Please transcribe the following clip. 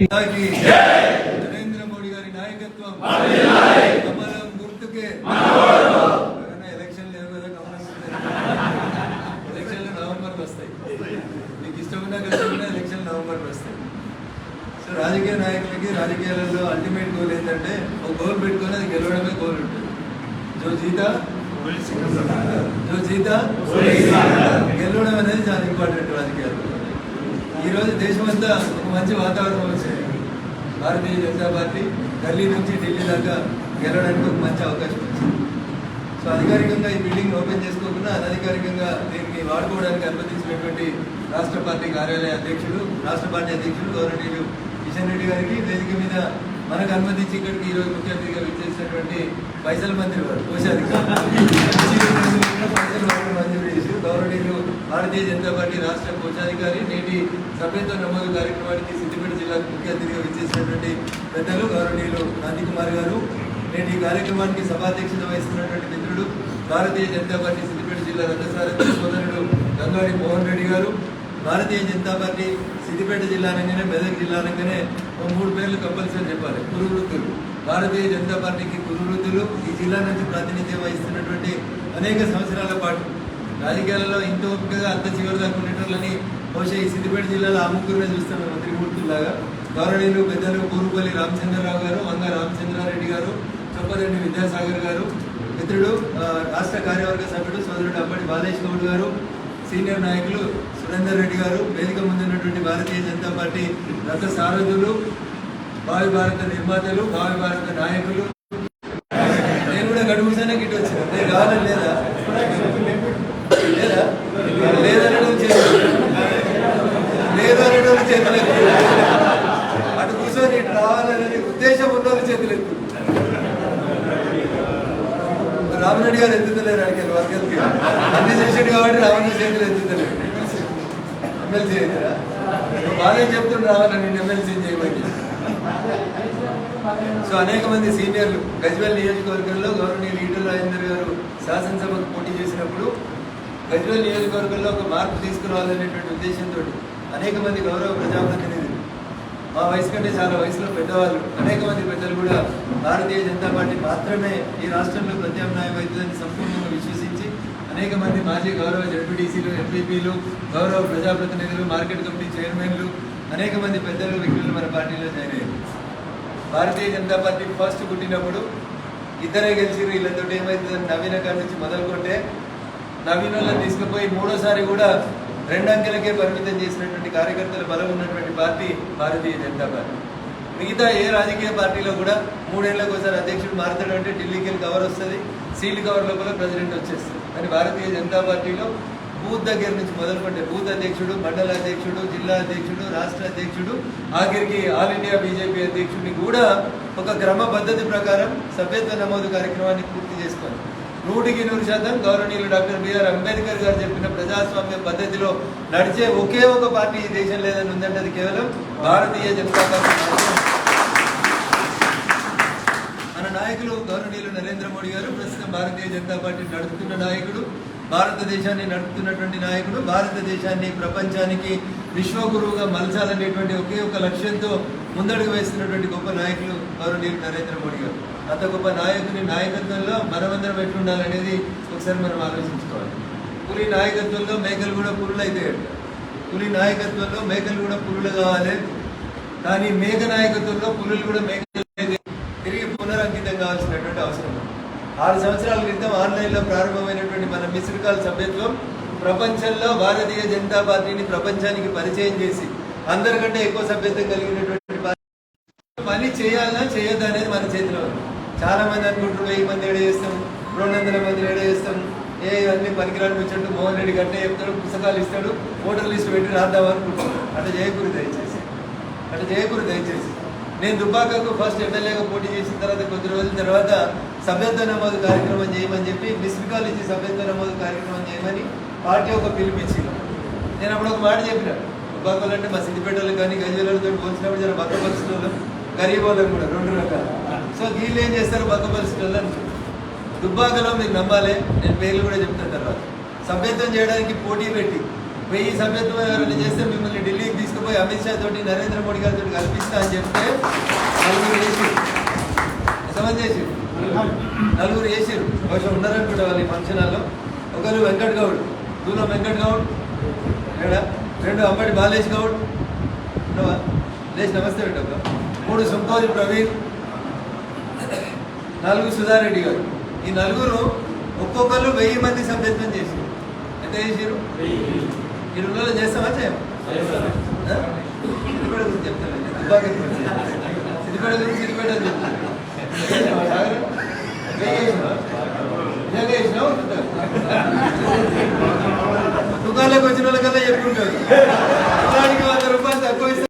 నరేంద్ర మోడీ గారి నాయకత్వం. కమలం గుర్తుకే. ఎలక్షన్ లేవు కదా కమలం. ఎలక్షన్లు నవంబర్లో వస్తాయి. మీకు ఇష్టమున్నా కష్టమున్నా ఎలక్షన్ నవంబర్లో వస్తాయి. సో రాజకీయ నాయకులకి రాజకీయాలలో అల్టిమేట్ గోల్ ఏంటంటే ఒక గోల్ పెట్టుకొని అది గెలవడమే గోల్ ఉంటుంది. జో జీతా? జో జీతా? గెలవడం అనేది చాలా ఇంపార్టెంట్ రాజకీయాలు. ఈ రోజు దేశమంతా ఒక మంచి వాతావరణం వచ్చింది. భారతీయ జనతా పార్టీ ఢిల్లీ నుంచి ఢిల్లీ దాకా గెలవడానికి ఒక మంచి అవకాశం వచ్చింది. సో అధికారికంగా ఈ బిల్డింగ్ ఓపెన్ చేసుకోకుండా అనధికారికంగా దీన్ని వాడుకోవడానికి అనుమతించినటువంటి రాష్ట్ర పార్టీ కార్యాలయ అధ్యక్షుడు రాష్ట్ర పార్టీ అధ్యక్షుడు గౌరవనీయులు కిషన్ రెడ్డి గారికి వేదిక మీద మనకు అనుమతించి ఇక్కడికి ఈ రోజు ముఖ్య అతిథిగా విచ్చేసినటువంటి పైసల మంత్రి వారు కోశాధికారి పైసలు భారతీయ జనతా పార్టీ రాష్ట్ర కోశాధికారి నేటి సభ్యత్వ నమోదు కార్యక్రమానికి సిద్దిపేట జిల్లాకు ముఖ్య అతిథిగా విచ్చేసినటువంటి పెద్దలు గౌరవనీయులు గాంధీ కుమార్ గారు నేటి ఈ కార్యక్రమానికి సభాధ్యక్షత వహిస్తున్నటువంటి మిత్రుడు భారతీయ జనతా పార్టీ సిద్దిపేట జిల్లా రథసారథి సోదరుడు గంగాడి మోహన్ రెడ్డి గారు. భారతీయ జనతా పార్టీ సిద్దిపేట జిల్లా అనగానే మెదక్ జిల్లా అనగానే మూడు పేర్లు కంపల్సరీ చెప్పాలి. కురువృత్తులు. భారతీయ జనతా పార్టీకి కురువృత్తులు. ఈ జిల్లా నుంచి ప్రాతినిధ్యం వహిస్తున్నటువంటి అనేక సంవత్సరాల పాటు రాజకీయాలలో ఇంత ఓపికగా అంత చివరి దాకా ఉండేటోళ్ళని బహుశా ఈ సిద్దిపేట జిల్లాలో ఆ ముగ్గురునే చూస్తాం మంత్రిమూర్తుల్లాగా త్రిమూర్తుల్లాగా గౌరవనీయులు పెద్దలు పూరుపల్లి రామచంద్రరావు గారు వంగ రామచంద్రారెడ్డి గారు చొప్పరెడ్డి విద్యాసాగర్ గారు. మిత్రుడు రాష్ట్ర కార్యవర్గ సభ్యుడు సోదరుడు అప్పటి బాలేష్ గౌడ్ గారు సీనియర్ నాయకులు సురేందర్ రెడ్డి గారు వేదిక ముందున్నటువంటి భారతీయ జనతా పార్టీ రథ సారథులు భావి భారత నిర్మాతలు భావి భారత నాయకులు. నేను కూడా గడుపుసానే గిట్ట వచ్చిన. నేను కావాలని లేదా? లేదా? లేదనడం చేతులు లేదనడం చేతులు అటు కూర్చొని ఇటు రావాలనే ఉద్దేశం ఉన్నోళ్ళు చేతులు ఎత్తు. రామరెడ్డి గారు ఎత్తుతలేరు అడిగారు వర్గల్కి అన్ని చేసాడు కాబట్టి రామరెడ్డి చేతులు ఎత్తుతలేరు. ఎమ్మెల్సీ అవుతారా నువ్వు బాగా చెప్తుండ్రు రావాలని నేను ఎమ్మెల్సీ చేయమని. సో అనేక మంది సీనియర్లు గజ్వెల్ నియోజకవర్గంలో గవర్నర్ ఈటల రాజేందర్ గారు శాసనసభకు పోటీ చేసినప్పుడు గజ్వేల్ నియోజకవర్గంలో ఒక మార్పు తీసుకురావాలనేటువంటి ఉద్దేశంతో అనేక మంది గౌరవ ప్రజాప్రతినిధులు మా వయసు కంటే చాలా వయసులో పెద్దవాళ్ళు అనేక మంది పెద్దలు కూడా భారతీయ జనతా పార్టీ మాత్రమే ఈ రాష్ట్రంలో ప్రత్యామ్నాయం అవుతుందని సంపూర్ణంగా విశ్వసించి అనేక మంది మాజీ గౌరవ జడ్పీటీసీలు ఎంపీపీలు గౌరవ ప్రజాప్రతినిధులు మార్కెట్ కమిటీ చైర్మన్లు అనేక మంది పెద్దలు వ్యక్తులు మన పార్టీలో జాయిన్ అయ్యారు. భారతీయ జనతా పార్టీ ఫస్ట్ పుట్టినప్పుడు ఇద్దరే గెలిచి వీళ్ళతో ఏమవుతుందని నవీన కాడి నుంచి మొదలుకుంటే నవీన్ వాళ్ళని తీసుకుపోయి మూడోసారి కూడా రెండు అంకెలకే పరిమితం చేసినటువంటి కార్యకర్తల బలం ఉన్నటువంటి పార్టీ భారతీయ జనతా పార్టీ. మిగతా ఏ రాజకీయ పార్టీలో కూడా మూడేళ్ళకు ఒకసారి అధ్యక్షుడు మారుతాడు అంటే ఢిల్లీకి వెళ్ళి కవర్ వస్తుంది సీల్ కవర్ లోపల ప్రెసిడెంట్ వచ్చేస్తుంది. కానీ భారతీయ జనతా పార్టీలో బూత్ దగ్గర నుంచి మొదలుపెట్టే బూత్ అధ్యక్షుడు మండల అధ్యక్షుడు జిల్లా అధ్యక్షుడు రాష్ట్ర అధ్యక్షుడు ఆఖరికి ఆల్ ఇండియా బీజేపీ అధ్యక్షుడిని కూడా ఒక క్రమ పద్ధతి ప్రకారం సభ్యత్వ నమోదు కార్యక్రమాన్ని పూర్తి చేసుకోవాలి. నూటికి నూరు శాతం గౌరవనీయులు డాక్టర్ బిఆర్ అంబేద్కర్ గారు చెప్పిన ప్రజాస్వామ్య పద్ధతిలో నడిచే ఒకే ఒక పార్టీ ఈ దేశం లేదని ఉందంటే అది కేవలం భారతీయ జనతా పార్టీ మన నాయకులు గౌరవనీయులు నరేంద్ర మోడీ గారు ప్రస్తుతం భారతీయ జనతా పార్టీ నడుపుతున్న నాయకుడు భారతదేశాన్ని నడుపుతున్నటువంటి నాయకుడు భారతదేశాన్ని ప్రపంచానికి విశ్వగురువుగా మలచాలనేటువంటి ఒకే ఒక లక్ష్యంతో ముందడుగు వేస్తున్నటువంటి గొప్ప నాయకులు గౌరవనీయులు నరేంద్ర మోడీ గారు. అంత గొప్ప నాయకుని నాయకత్వంలో మనమందరం ఎట్లుండాలనేది ఒకసారి మనం ఆలోచించుకోవాలి. పులి నాయకత్వంలో మేకలు కూడా పురులు అయితే పులి నాయకత్వంలో మేకలు కూడా పురులు కావాలి. కానీ మేక నాయకత్వంలో పులులు కూడా మేకలు తిరిగి పునరంకితం కావాల్సినటువంటి అవసరం ఆరు సంవత్సరాల క్రితం ఆన్లైన్లో ప్రారంభమైనటువంటి మన మిస్డ్ కాల్ సభ్యత్వం ప్రపంచంలో భారతీయ జనతా పార్టీని ప్రపంచానికి పరిచయం చేసి అందరికంటే ఎక్కువ సభ్యత్వం కలిగినటువంటి పని చేయాలన్నా చేయొద్దా అనేది మన చేతిలో ఉంది. చాలా మంది అనుకుంటారు వెయ్యి మంది ఏడ చేస్తాం? రెండు వందల మంది ఏడ చేస్తాం? ఏ అన్ని పనికిరాని వచ్చాడు మోహన్ రెడ్డి గట్టే చెప్తాడు పుస్తకాలు ఇస్తాడు ఓటర్ లిస్ట్ పెట్టి రాద్దాం అనుకుంటున్నాడు అట్లా చేయకూడదు దయచేసి. అట్లా చేయకూడదు దయచేసి. నేను దుబ్బాకకు ఫస్ట్ ఎమ్మెల్యేగా పోటీ చేసిన తర్వాత కొద్ది రోజుల తర్వాత సభ్యత్వ నమోదు కార్యక్రమం చేయమని చెప్పి మిస్డ్ కాల్ ఇచ్చి సభ్యత్వ నమోదు కార్యక్రమం చేయమని పార్టీ ఒక పిలిపించింది నేను అప్పుడు ఒక మాట చెప్పిన దుబ్బాకలు అంటే మా సిద్దిపేటలు కానీ గజలతో పోల్చినప్పుడు జర బక్క గరీబ్ కూడా రెండు రకాలు. సో వీళ్ళు ఏం చేస్తారు? బక్క దుబ్బాకలో మీకు నమ్మాలి నేను పేర్లు కూడా చెప్తాను తర్వాత. సభ్యత్వం చేయడానికి పోటీ పెట్టి వెయ్యి సభ్యత్వం ఎవరైనా చేస్తే మిమ్మల్ని ఢిల్లీకి తీసుకుపోయి అమిత్ షా తోటి నరేంద్ర మోడీ గారితో కల్పిస్తా అని చెప్తే నలుగురు చేసిరు ఎంతమంది చేసిరు నలుగురు చేసిరు బహుశా ఉన్నారనుకుంటా వాళ్ళు ఈ ఫంక్షన్ హాల్లో ఒకరు వెంకట్ గౌడ్. దూరం వెంకట్ గౌడ్. ఏడా? రెండు అమ్మడి బాలేష్ గౌడ్. లేచి నమస్తే పెట్టబ్బా మూడు సుంకోజు ప్రవీణ్ నాలుగు సుధారెడ్డి గారు. ఈ నలుగురు ఒక్కొక్కరు వెయ్యి మంది సభ్యత్వం చేశారు. ఎంత చేశారు? ఈ రెండు రోజులు చేస్తామా చేయమా సిద్దిపేట గురించి చెప్తాను దుబ్బాక గురించి సిద్దిపేట గురించి సిద్దిపేట అని వచ్చిన వాళ్ళకల్లా చెప్పుకుంటారు